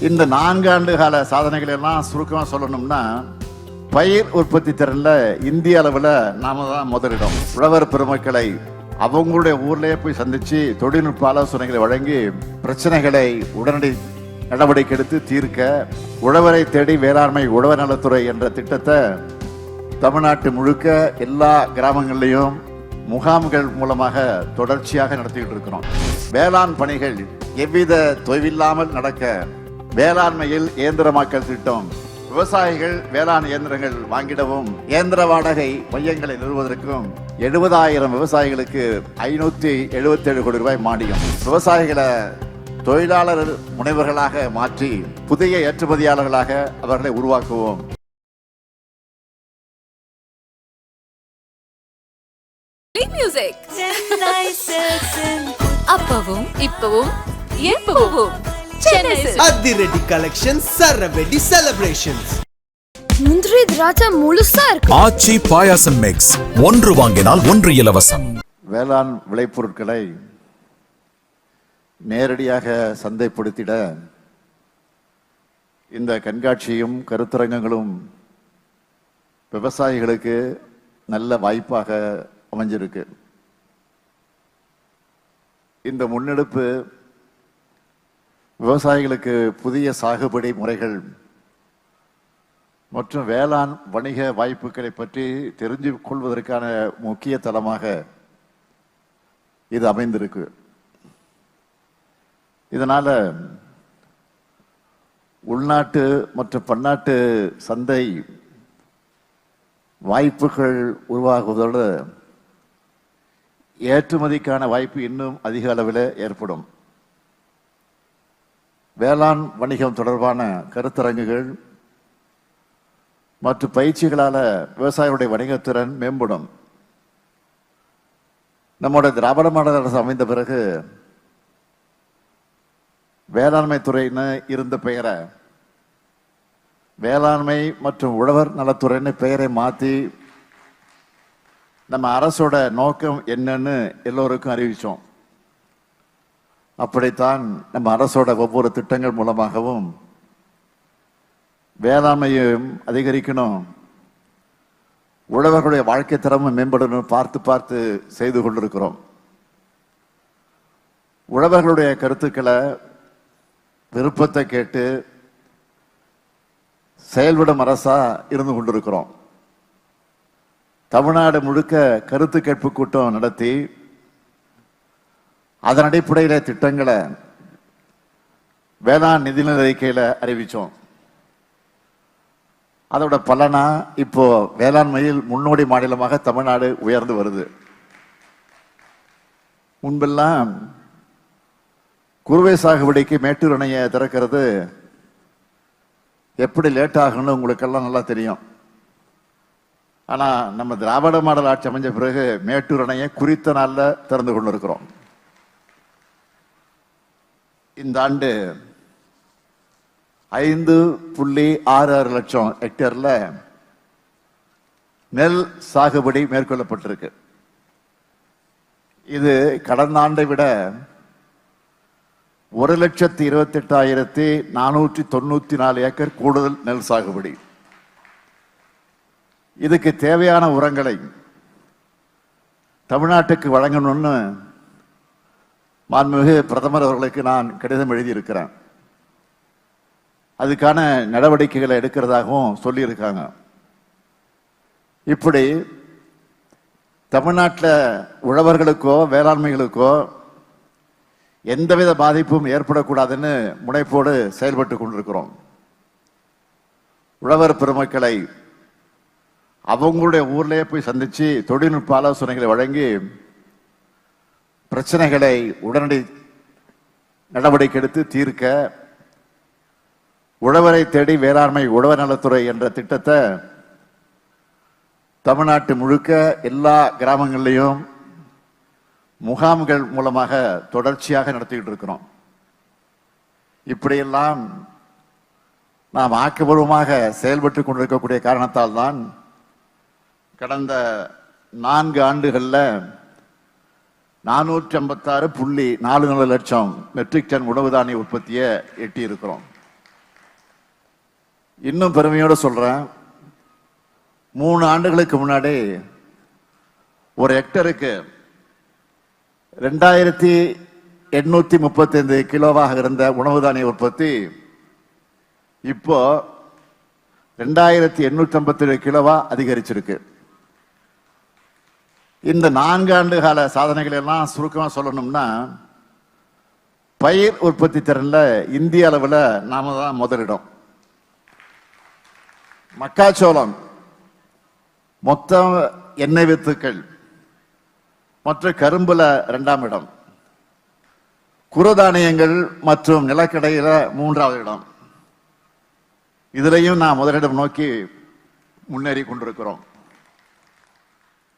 இந்த நான்கு ஆண்டு கால சாதனைகள் எல்லாம் சுருக்கமாக சொல்லணும்னா பயிர் உற்பத்தி திறனில் இந்திய அளவில் நாம தான் முதலிடம். உழவர் பெருமக்களை அவங்களுடைய ஊர்லேயே போய் சந்தித்து தொழில்நுட்ப ஆலோசனைகளை வழங்கி பிரச்சனைகளை உடனடி நடவடிக்கை எடுத்து தீர்க்க உழவரை தேடி வேளாண்மை உழவர் நலத்துறை என்ற திட்டத்தை தமிழ்நாட்டு முழுக்க எல்லா கிராமங்கள்லையும் முகாம்கள் மூலமாக தொடர்ச்சியாக நடத்திக்கிட்டு இருக்கிறோம். வேளாண் பணிகள் எவ்வித தொய்வில்லாமல் நடக்க வேளாண்மையில் இயந்திரமாக்கல் திட்டம். விவசாயிகள் வேளாண் இயந்திரங்கள் வாங்கிடவும் இயந்திர வாடகை மையங்களை நிறுவுவதற்கும் எழுபதாயிரம் விவசாயிகளுக்கு ஐநூத்தி எழுபத்தி ஏழு கோடி ரூபாய் மானியம். விவசாயிகளை தொழிலாளர் முனைவர்களாக மாற்றி புதிய ஏற்றுமதியாளர்களாக அவர்களை உருவாக்குவோம். அப்பவும் இப்பவும் எப்பவும். அதிரடி கலெக்ஷன் சரவெடி செலிப்ரேஷன்ஸ் முந்திரி திராட்சை முழுசா இருக்கு. ஆச்சி பாயாசம் மிக்ஸ் ஒன்று வாங்கினால் ஒன்று இலவசம். வேளாண் விளைபொருட்களை நேரடியாக சந்தைப்படுத்திட இந்த கண்காட்சியும் கருத்தரங்கங்களும் விவசாயிகளுக்கு நல்ல வாய்ப்பாக அமைஞ்சிருக்கு. இந்த முன்னெடுப்பு விவசாயிகளுக்கு புதிய சாகுபடி முறைகள் மற்றும் வேளாண் வணிக வாய்ப்புகளை பற்றி தெரிஞ்சு கொள்வதற்கான முக்கிய தளமாக இது அமைந்திருக்கு. இதனால் உள்நாட்டு மற்றும் பன்னாட்டு சந்தை வாய்ப்புகள் உருவாகுவதோடு ஏற்றுமதிக்கான வாய்ப்பு இன்னும் அதிக அளவில் ஏற்படும். வேளாண் வணிகம் தொடர்பான கருத்தரங்குகள் மற்றும் பயிற்சிகளால் விவசாயிகளுடைய வணிகத்திறன் மேம்படும். நம்முடைய திராவிட மாடல் அரசு அமைந்த பிறகு வேளாண்மை துறைன்னு இருந்த பெயரை வேளாண்மை மற்றும் உழவர் நலத்துறைன்னு பெயரை மாற்றி நம்ம அரசோட நோக்கம் என்னன்னு எல்லோருக்கும் அறிவித்தோம் அப்படித்தான் நம்ம அரசோட ஒவ்வொரு திட்டங்கள் மூலமாகவும் வேளாண்மையும் அதிகரிக்கணும். உழவர்களுடைய வாழ்க்கை தரமும் மேம்படணும் பார்த்து பார்த்து செய்து கொண்டிருக்கிறோம். உழவர்களுடைய கருத்துக்களை விருப்பத்தை கேட்டு செயல்படும் அரசா இருந்து கொண்டிருக்கிறோம். தமிழ்நாடு முழுக்க கருத்து கேட்பு கூட்டம் நடத்தி அதன் அடிப்படையில் திட்டங்களை வேளாண் நிதிநிலை அறிக்கையில் அறிவித்தோம் அதோட பலனா இப்போ வேளாண்மையில் முன்னோடி மாநிலமாக தமிழ்நாடு உயர்ந்து வருது. முன்பெல்லாம் குறுவை சாகுபடிக்கு மேட்டூர் அணையை திறக்கிறது எப்படி லேட் ஆகும்னு உங்களுக்கெல்லாம் நல்லா தெரியும். ஆனால் நம்ம திராவிட மாடல் ஆட்சி அமைஞ்ச பிறகு மேட்டூர் அணையை குறித்த நாளில் திறந்து கொண்டிருக்கிறோம். இந்த ஆண்டு ஐந்து புள்ளி ஆறு ஆறு லட்சம் ஹெக்டேர்ல நெல் சாகுபடி மேற்கொள்ளப்பட்டிருக்கு. இது கடந்த ஆண்டை விட ஒரு லட்சத்தி இருபத்தி எட்டாயிரத்தி நானூற்றி தொண்ணூத்தி நாலு ஏக்கர் கூடுதல் நெல் சாகுபடி. இதுக்கு தேவையான உரங்களை தமிழ்நாட்டுக்கு வழங்கணும்னு மாண்புமிகு பிரதமர் அவர்களுக்கு நான் கடிதம் எழுதியிருக்கிறேன். அதுக்கான நடவடிக்கைகளை எடுக்கிறதாகவும் சொல்லியிருக்காங்க. இப்படி தமிழ்நாட்டில் உழவர்களுக்கோ வேளாண்மைகளுக்கோ எந்தவித பாதிப்பும் ஏற்படக்கூடாதுன்னு முனைப்போடு செயல்பட்டு கொண்டிருக்கிறோம். உழவர் பெருமக்களை அவங்களுடைய ஊர்லேயே போய் சந்தித்து தொழில்நுட்ப ஆலோசனைகளை வழங்கி பிரச்சனைகளை உடனடி நடவடிக்கை எடுத்து தீர்க்க உழவரை தேடி வேளாண்மை உழவர் நலத்துறை என்ற திட்டத்தை தமிழ்நாட்டு முழுக்க எல்லா கிராமங்கள்லையும் முகாம்கள் மூலமாக தொடர்ச்சியாக நடத்திக்கிட்டு இருக்கிறோம். இப்படியெல்லாம் நாம் ஆக்கப்பூர்வமாக செயல்பட்டு கொண்டிருக்கக்கூடிய காரணத்தால் தான் கடந்த நான்கு ஆண்டுகளில் நானூற்றி ஐம்பத்தாறு புள்ளி நாலு நாலு லட்சம் மெட்ரிக் டன் உணவு தானிய உற்பத்தியை எட்டியிருக்கிறோம். இன்னும் பெருமையோடு சொல்கிறேன் மூணு ஆண்டுகளுக்கு முன்னாடி ஒரு ஹெக்டருக்கு ரெண்டாயிரத்தி எண்ணூற்றி முப்பத்தைந்து கிலோவாக இருந்த உணவு தானிய உற்பத்தி இப்போ ரெண்டாயிரத்தி எண்ணூற்றி ஐம்பத்தேழு கிலோவாக அதிகரிச்சிருக்கு. இந்த நான்கு ஆண்டு கால சாதனைகள் எல்லாம் சுருக்கமாக சொல்லணும்னா பயிர் உற்பத்தி திறனில் இந்திய அளவில் நாம தான் முதலிடம். மக்காச்சோளம் மொத்த எண்ணெய் வித்துக்கள் மற்ற கரும்புல ரெண்டாம் இடம். குறுதானியங்கள் மற்றும் நிலக்கடையில மூன்றாவது இடம். இதுலையும் நான் முதலிடம் நோக்கி முன்னேறி கொண்டிருக்கிறோம்.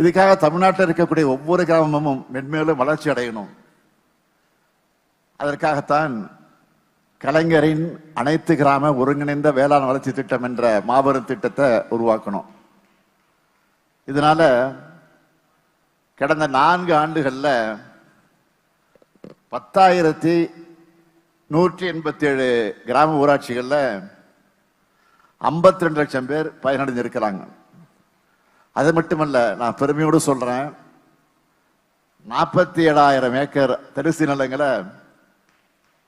இதுக்காக தமிழ்நாட்டில் இருக்கக்கூடிய ஒவ்வொரு கிராமமும் மென்மேலும் வளர்ச்சி அடையணும். அதற்காகத்தான் கலைஞரின் அனைத்து கிராம ஒருங்கிணைந்த வேளாண் வளர்ச்சி திட்டம் என்ற மாபெரும் திட்டத்தை உருவாக்கணும். இதனால கடந்த நான்கு ஆண்டுகளில் பத்தாயிரத்தி நூற்றி எண்பத்தி ஏழு கிராம ஊராட்சிகளில் ஐம்பத்தி ரெண்டு லட்சம் பேர் பயனடைஞ்சிருக்கிறாங்க அது மட்டுமல்ல நான் பெருமையோடு சொல்றேன். நாற்பத்தி ஏழாயிரம் ஏக்கர் தரிசு நிலங்களை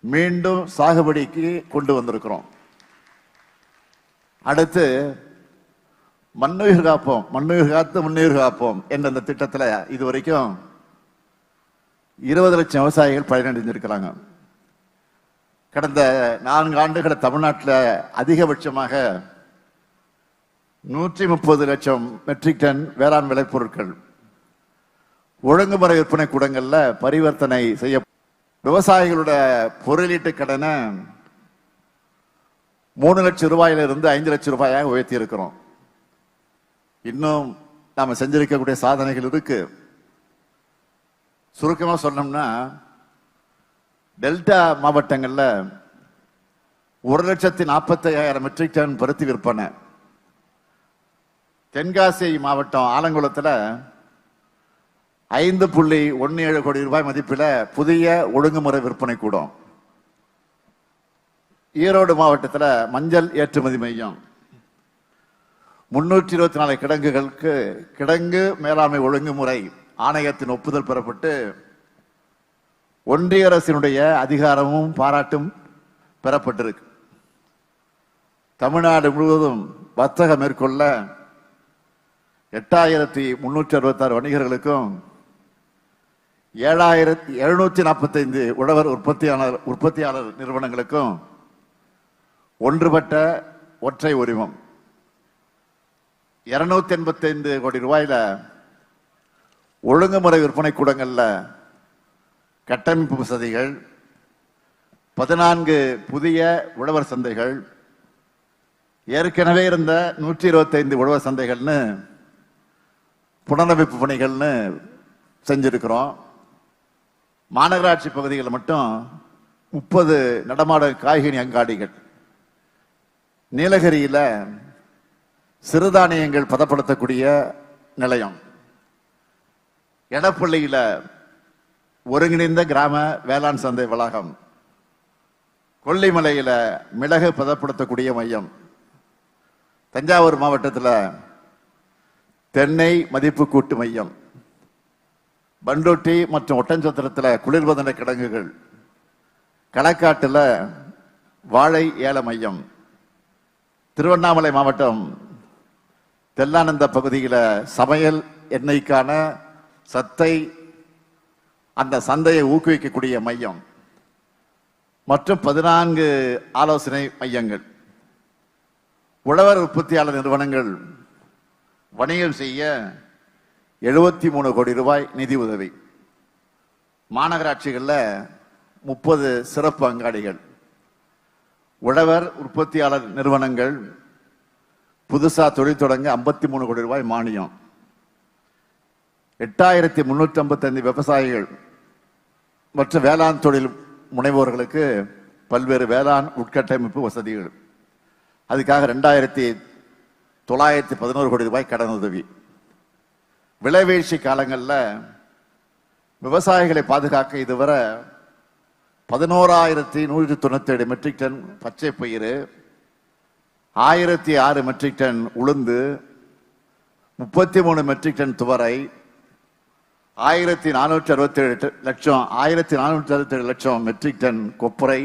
மீண்டும் சாகுபடிக்கு கொண்டு வந்திருக்கிறோம். அடுத்து மண்ணுயிர் காப்போம் மண்ணுயிர் காத்து முன்னுயிர் காப்போம் என்ற இந்த திட்டத்தில் இது வரைக்கும் இருபது லட்சம் விவசாயிகள் பயனடைஞ்சிருக்கிறாங்க கடந்த நான்கு ஆண்டுகளை தமிழ்நாட்டில் அதிகபட்சமாக நூற்றி முப்பது லட்சம் மெட்ரிக் டன் வேளாண் விளைபொருட்கள். ஒழுங்குமுறை விற்பனை கூடங்களில் பரிவர்த்தனை செய்ய விவசாயிகளோட பொருளீட்டு கடனை மூணு லட்சம் ரூபாயிலிருந்து ஐந்து லட்சம் ரூபாயாக உயர்த்தி இருக்கிறோம் இன்னும் நாம் செஞ்சிருக்கக்கூடிய சாதனைகள் இருக்கு. சுருக்கமாக சொன்னோம்னா டெல்டா மாவட்டங்களில் ஒரு லட்சத்தி நாற்பத்தி ஐயாயிரம் மெட்ரிக் டன் பருத்தி விற்பனை. தென்காசி மாவட்டம் ஆலங்குளத்தில் ஐந்து புள்ளி ஒன்று ஏழு கோடி ரூபாய் மதிப்பில் புதிய ஒழுங்குமுறை விற்பனை கூடம். ஈரோடு மாவட்டத்தில் மஞ்சள் ஏற்றுமதி மையம். முன்னூற்றி இருபத்தி நாலு கிடங்குகளுக்கு கிடங்கு மேலாண்மை ஒழுங்குமுறை ஆணையத்தின் ஒப்புதல் பெறப்பட்டு ஒன்றிய அரசினுடைய அதிகாரமும் பாராட்டும் பெறப்பட்டிருக்கு. தமிழ்நாடு முழுவதும் வர்த்தகம் மேற்கொள்ள எட்டாயிரத்தி முன்னூற்றி அறுபத்தாறு வணிகர்களுக்கும் ஏழாயிரத்தி எழுநூற்றி நாற்பத்தைந்து உழவர் உற்பத்தியாளர் உற்பத்தியாளர் நிறுவனங்களுக்கும் ஒன்றுபட்ட ஒற்றை உரிமம். இருநூத்தி எண்பத்தைந்து கோடி ரூபாயில் ஒழுங்குமுறை விற்பனை கூடங்களில் கட்டமைப்பு வசதிகள் பதினான்கு புதிய உழவர் சந்தைகள் ஏற்கனவே இருந்த நூற்றி இருபத்தைந்து உழவர் சந்தைகள்னு புனரமைப்பு பணிகள்னு செஞ்சிருக்கிறோம். மாநகராட்சி பகுதிகளில் மட்டும் முப்பது நடமாட காய்கனி அங்காடிகள். நீலகிரியில் சிறுதானியங்கள் பதப்படுத்தக்கூடிய நிலையம். எடப்பள்ளியில் ஒருங்கிணைந்த கிராம வேளாண் சந்தை வளாகம். கொல்லிமலையில் மிளகு பதப்படுத்தக்கூடிய மையம். தஞ்சாவூர் மாவட்டத்தில் தென்னை மதிப்பு கூட்டு மையம். பண்டோட்டி மற்றும் ஒட்டஞ்சத்திரத்தில் குளிர்பதன கிடங்குகள். களக்காட்டில் வாழை ஏல மையம். திருவண்ணாமலை மாவட்டம் தெல்லானந்த பகுதியில் சமையல் எண்ணெய்க்கான சத்தை அந்த சந்தையை ஊக்குவிக்கக்கூடிய மையம். மற்றும் பதினான்கு ஆலோசனை மையங்கள். உழவர் உற்பத்தியாளர் நிறுவனங்கள் வணிகம் செய்ய எழுபத்தி மூணு கோடி ரூபாய் நிதி உதவி. மாநகராட்சிகளில் முப்பது சிறப்பு அங்காடிகள். உழவர் உற்பத்தியாளர் நிறுவனங்கள் புதுசா தொழில் தொடங்க ஐம்பத்தி மூணு கோடி ரூபாய் மானியம். எட்டாயிரத்தி முன்னூற்றி ஐம்பத்தைந்து விவசாயிகள் மற்ற வேளாண் தொழில் முனைவோர்களுக்கு பல்வேறு வேளாண் உட்கட்டமைப்பு வசதிகள். அதுக்காக ரெண்டாயிரத்தி தொள்ளாயிரத்தி பதினோரு கோடி ரூபாய் கடன் உதவி விளைவீழ்ச்சி காலங்களில் விவசாயிகளை பாதுகாக்க இதுவரை பதினோராயிரத்தி நூற்றி தொண்ணூத்தி ஏழு மெட்ரிக் டன் பச்சை பயிர் ஆயிரத்தி ஆறு மெட்ரிக் டன் உளுந்து முப்பத்தி மூணு மெட்ரிக் டன் துவரை ஆயிரத்தி நானூற்றி அறுபத்தேழு லட்சம் ஆயிரத்தி நானூற்றி அறுபத்தேழு லட்சம் மெட்ரிக் டன் கொப்பரை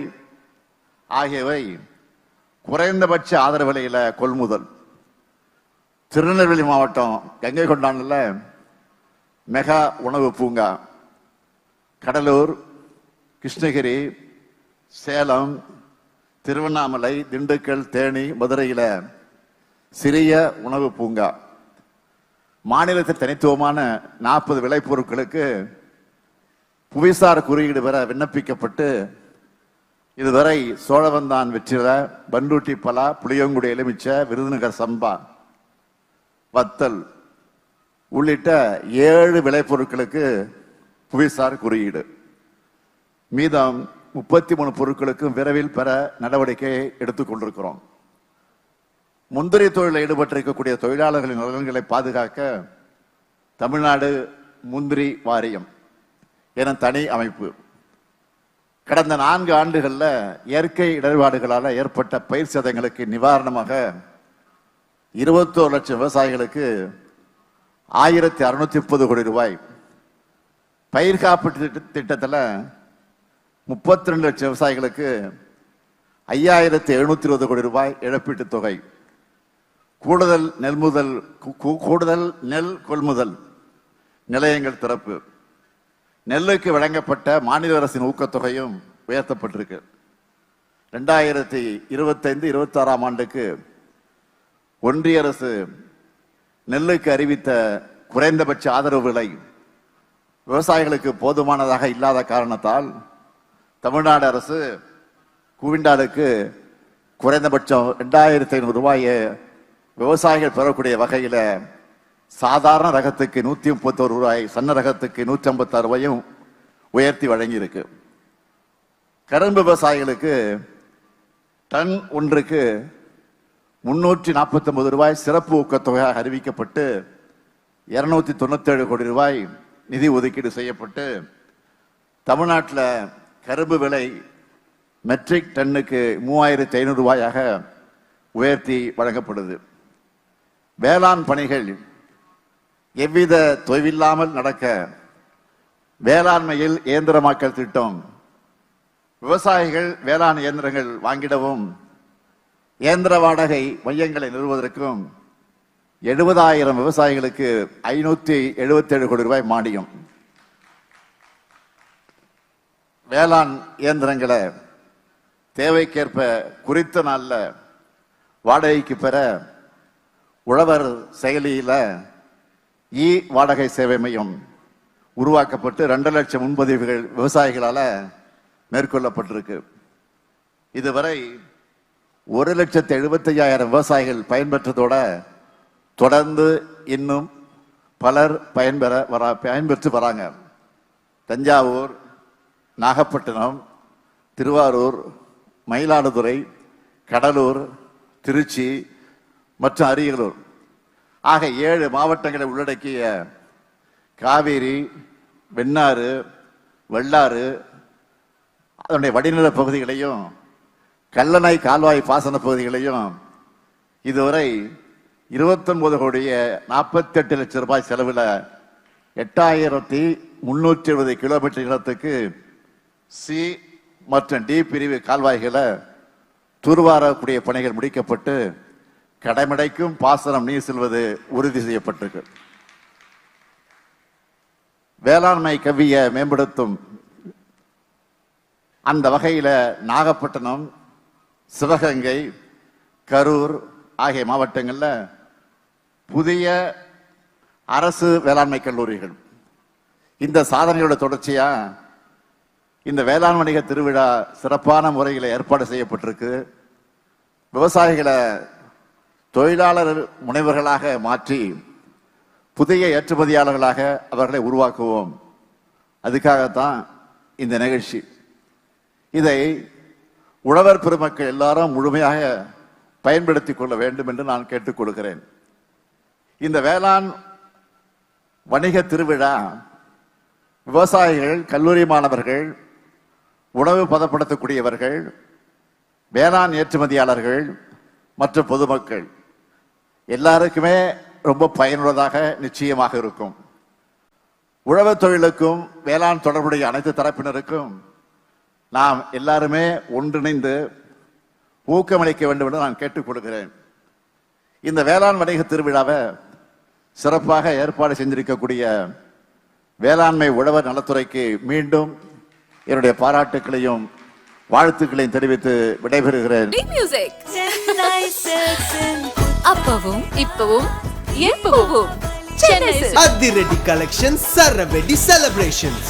ஆகியவை குறைந்தபட்ச ஆதரவு விலையில் கொள்முதல். திருநெல்வேலி மாவட்டம் கங்கை கொண்டான்ல மெகா உணவு பூங்கா. கடலூர் கிருஷ்ணகிரி சேலம் திருவண்ணாமலை திண்டுக்கல் தேனி மதுரையில் சிறிய உணவு பூங்கா. மாநிலத்தில் தனித்துவமான நாற்பது விளைபொருட்களுக்கு புவிசார் குறியீடு பெற விண்ணப்பிக்கப்பட்டு இதுவரை சோழவந்தான் வெற்றில பண்டூட்டி பலா புளியங்குடி எலுமிச்சை விருதுநகர் சம்பா வத்தல் உள்ளிட்ட ஏழு விளைபொருட்களுக்கு புவிசார் குறியீடு. மீதம் முப்பத்தி மூணு பொருட்களுக்கும் விரைவில் பெற நடவடிக்கை எடுத்துக் கொண்டிருக்கிறோம். முந்திரி தொழிலில் ஈடுபட்டிருக்கக்கூடிய தொழிலாளர்களின் நலன்களை பாதுகாக்க தமிழ்நாடு முந்திரி வாரியம் என தனி அமைப்பு. கடந்த நான்கு ஆண்டுகளில் இயற்கை இடர்பாடுகளால் ஏற்பட்ட பயிர் சேதங்களுக்கு நிவாரணமாக இருபத்தோரு லட்சம் விவசாயிகளுக்கு ஆயிரத்தி அறுநூத்தி முப்பது கோடி ரூபாய். பயிர் காப்பீட்டு திட்ட- முப்பத்தி ரெண்டு லட்சம் விவசாயிகளுக்கு ஐயாயிரத்தி எழுநூத்தி இருபது கோடி ரூபாய் இழப்பீட்டுத் தொகை. கூடுதல் நெல்முதல் கூ- கூ- கூடுதல் நெல் கொள்முதல் நிலையங்கள் திறப்பு. நெல்லுக்கு வழங்கப்பட்ட மாநில அரசின் ஊக்கத்தொகையும் உயர்த்தப்பட்டிருக்கு. ரெண்டாயிரத்தி இருபத்தைந்து இருபத்தாறாம் ஆண்டுக்கு ஒன்றிய அரசு நெல்லுக்கு அறிவித்த குறைந்தபட்ச ஆதரவு விலை விவசாயிகளுக்கு போதுமானதாக இல்லாத காரணத்தால் தமிழ்நாடு அரசு குவிண்டாலுக்கு குறைந்தபட்சம் ரெண்டாயிரத்தி ஐநூறு ரூபாயை விவசாயிகள் பெறக்கூடிய வகையில் சாதாரண ரகத்துக்கு நூற்றி முப்பத்தோரு ரூபாய் சன்ன ரகத்துக்கு நூற்றி ஐம்பத்தாறு ரூபாயும் உயர்த்தி வழங்கியிருக்கு. கரும்பு விவசாயிகளுக்கு டன் ஒன்றுக்கு முன்னூற்றி நாற்பத்தி ஒன்பது ரூபாய் சிறப்பு ஊக்கத்தொகையாக அறிவிக்கப்பட்டு இருநூத்தி தொண்ணூத்தேழு கோடி ரூபாய் நிதி ஒதுக்கீடு செய்யப்பட்டு தமிழ்நாட்டில் கரும்பு விலை மெட்ரிக் டன்னுக்கு மூவாயிரத்தி ஐநூறு ரூபாயாக உயர்த்தி வழங்கப்படுது. வேளாண் பணிகள் எவ்வித தொய்வில்லாமல் நடக்க வேளாண்மையில் இயந்திரமாக்கல் திட்டம் விவசாயிகள் வேளாண் இயந்திரங்கள் வாங்கிடவும் இயந்திர வாடகை மையங்களை நிறுவுவதற்கும் எழுபதாயிரம் விவசாயிகளுக்கு ஐநூற்றி எழுபத்தேழு கோடி ரூபாய் மானியம். வேளாண் இயந்திரங்களை தேவைக்கேற்ப குறித்த நாளில் வாடகைக்கு பெற உழவர் செயலியில் இ வாடகை சேவை மையம் உருவாக்கப்பட்டு ரெண்டு லட்சம் முன்பதிவுகள் விவசாயிகளால் மேற்கொள்ளப்பட்டிருக்கு. இதுவரை ஒரு லட்சத்து எழுபத்தி ஐயாயிரம் விவசாயிகள் பயன்பெற்றதோட தொடர்ந்து இன்னும் பலர் பயன்பெற வரா பயன்பெற்று வராங்க. தஞ்சாவூர் நாகப்பட்டினம் திருவாரூர் மயிலாடுதுறை கடலூர் திருச்சி மற்றும் அரியலூர். ஆக ஏழு மாவட்டங்களை உள்ளடக்கிய காவேரி வெண்ணாறு வெள்ளாறு அதனுடைய வடிநில பகுதிகளையும் கல்லணை கால்வாய் பாசன பகுதிகளையும் இதுவரை இருபத்தொன்பது கோடிய நாற்பத்தி எட்டு லட்சம் ரூபாய் செலவில் எட்டாயிரத்தி முன்னூற்றி எழுபது கிலோமீட்டர் நிலத்துக்கு சி மற்றும் டி பிரிவு கால்வாய்களை தூர்வாரக்கூடிய பணிகள் முடிக்கப்பட்டு கடைமடைக்கும் பாசனம் நீர் செல்வது உறுதி செய்யப்பட்டிருக்கு. வேளாண்மை கவ்விய மேம்படுத்தும் அந்த வகையில் நாகப்பட்டினம் சிவகங்கை கரூர் ஆகிய மாவட்டங்களில் புதிய அரசு வேளாண்மை கல்லூரிகள். இந்த சாதனையோட தொடர்ச்சியாக இந்த வேளாண் வணிக திருவிழா சிறப்பான முறையில் ஏற்பாடு செய்யப்பட்டிருக்கு. விவசாயிகளை தொழிலாளர் முனைவர்களாக மாற்றி புதிய ஏற்றுமதியாளர்களாக அவர்களை உருவாக்குவோம். அதுக்காகத்தான் இந்த நிகழ்ச்சி. இதை உழவர் பெருமக்கள் எல்லாரும் முழுமையாக பயன்படுத்திக் கொள்ள வேண்டும் என்று நான் கேட்டுக்கொள்கிறேன் இந்த வேளாண் வணிக திருவிழா விவசாயிகள் கல்லூரி மாணவர்கள் உணவு பதப்படுத்தக்கூடியவர்கள் வேளாண் ஏற்றுமதியாளர்கள் மற்ற பொதுமக்கள் எல்லாருக்குமே ரொம்ப பயனுள்ளதாக நிச்சயமாக இருக்கும். உழவு தொழிலுக்கும் வேளாண் தொடர்புடைய அனைத்து தரப்பினருக்கும் நாம் எல்லாருமே ஒன்றிணைந்து ஊக்கமளிக்க வேண்டும் என்று நான் கேட்டுக்கொள்கிறேன் இந்த வேளாண் வணிக திருவிழாவை சிறப்பாக ஏற்பாடு செஞ்சிருக்கக்கூடிய வேளாண்மை உழவர் நலத்துறைக்கு மீண்டும் என்னுடைய பாராட்டுக்களையும் வாழ்த்துக்களையும் தெரிவித்து விடைபெறுகிறேன். அப்பவும் இப்பவும் எப்பவும். அதிரடி கலெக்ஷன் சரவெடி செலிப்ரேஷன்ஸ்